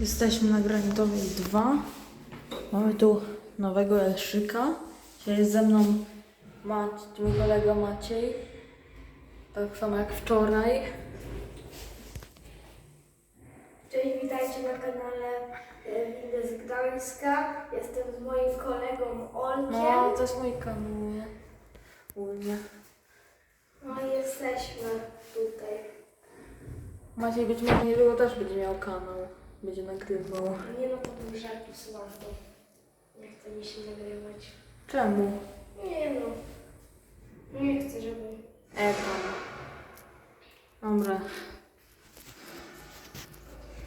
Jesteśmy na Granitowej 2. Mamy tu nowego Elszyka. Dzisiaj jest ze mną Mac, mój kolega Maciej. Tak samo jak wczoraj. Cześć, witajcie na kanale e, Windy z Gdańska. Jestem z moim kolegą Olkiem. No, to jest mój kanał. nie? Ogólnie. No i jesteśmy tutaj. Maciej być może niedługo też będzie miał kanał. Będzie nagrywał. Nie no, to był żart słabo. Nie chce mi się nagrywać. Czemu? Nie no. Nie chcę, żeby... E tam. Dobra.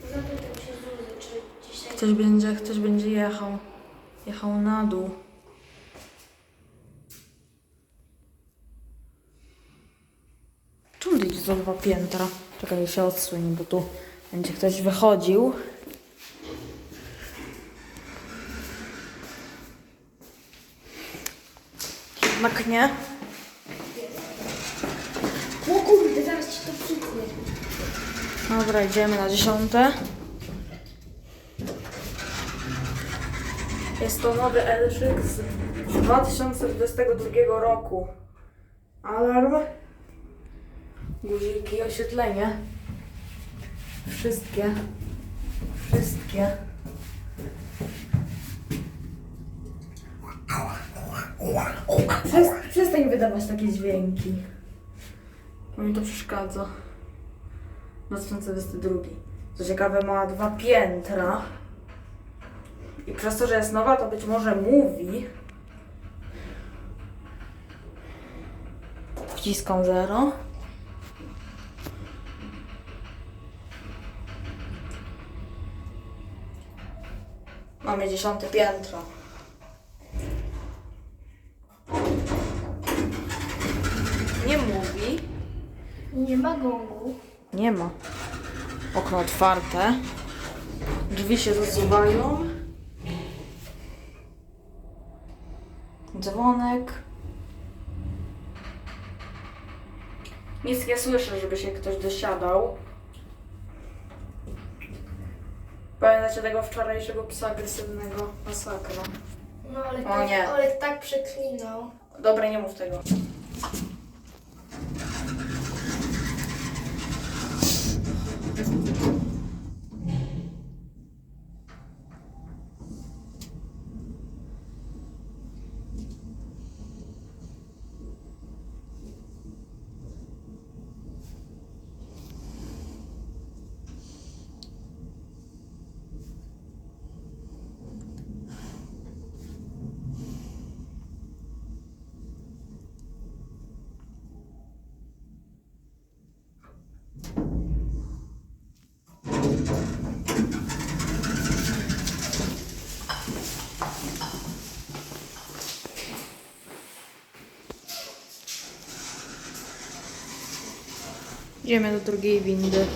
Zapytam się Zuzy, czy dzisiaj... Ktoś będzie, ktoś będzie jechał. Jechał na dół. Czemu to idzie za dwa piętra? Czekaj, się odsłoni, bo tu będzie ktoś wychodził. Jednak nie. O kurde, zaraz ci to przytnie. Dobra, idziemy na dziesiąte. Jest to nowy Elszyk z 2022 roku. Alarm, guziki, oświetlenie. Wszystkie. Wszystkie. Przes- przestań wydawać takie dźwięki. Bo mi to przeszkadza. 2022. Co ciekawe, ma dwa piętra. I przez to, że jest nowa, to być może mówi. Wciskam zero. Mamy dziesiąte piętro. Nie mówi. Nie ma gongu. Nie ma. Okno otwarte. Drzwi się zasuwają. Dzwonek. Nic nie słyszę, żeby się ktoś dosiadał. Pamiętacie tego wczorajszego psa agresywnego? Masakra. No ale O tak, nie. Olek tak przeklinał. Dobra, nie mów tego. Idziemy do drugiej windy.